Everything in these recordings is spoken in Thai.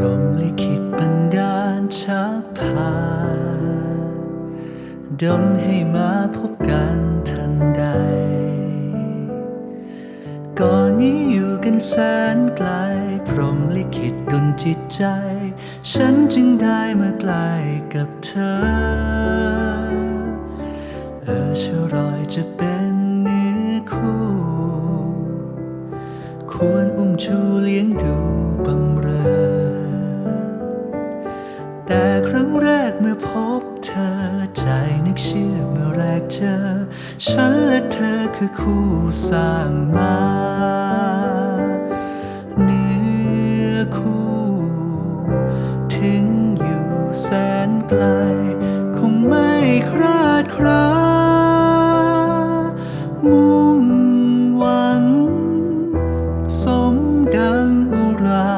รมลิขิตบันดาลชักพาดนให้มาพบกันทันใด ก่อนนี้อยู่กันแสนไกล พรหมลิขิตดนจิตใจ ฉันจึงได้มาใกล้กับเธอ เออชะรอยจะเป็นเนื้อคู่ ควรอุ้มชูเลี้ยงดูบำเรอ แต่ครั้งแรกเมื่อพบเธอ ใจนึกเชื่อเมื่อแรกเจอ ฉันและเธอคือคู่สร้างมาเนื้อคู่ ถึงอยู่แสนไกล คงไม่คราดครามุ่งหวัง สมดังอุรา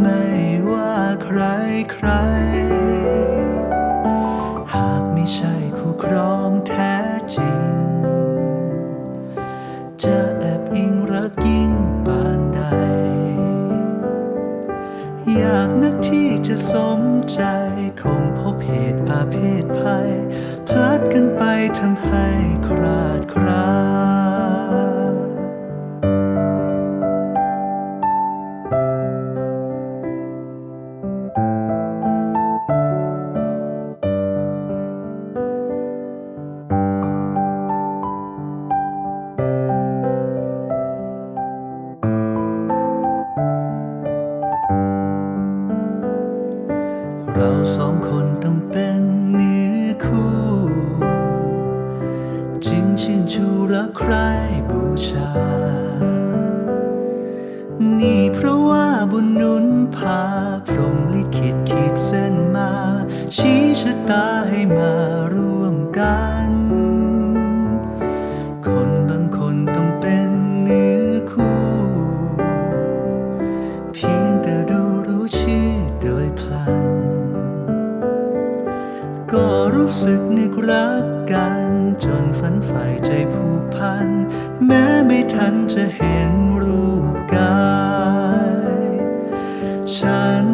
ไม่ว่าใครใคร อยากนักที่จะสมใจคงพบเหตุอาเพศภัย พลัดกันไปทำให้คราดครา สองคนต้องเป็นเนื้อคู่จึงชื่นชูรักใครบูชา นี่เพราะว่าบุญนุนพา พรหมลิขิตขีดเส้นมา ชี้ชะตาให้มาร่วมกัน คนบางคนต้องเป็นเนื้อคู่ เพียงแต่ดูรู้ชื่อโดยพลัน ก็รู้สึกนึกรักกัน จนฝันใฝ่ใจผูกพัน แม้ไม่ทันจะเห็นรูปกาย ฉัน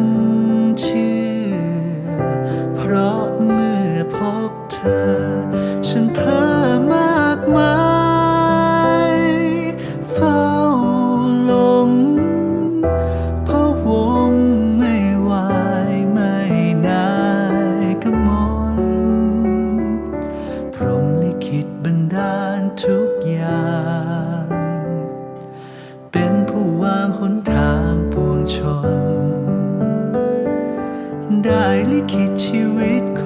เชื่อ เพราะเมื่อพบเธอ ฉัน น ได้ลิขิตชีวิต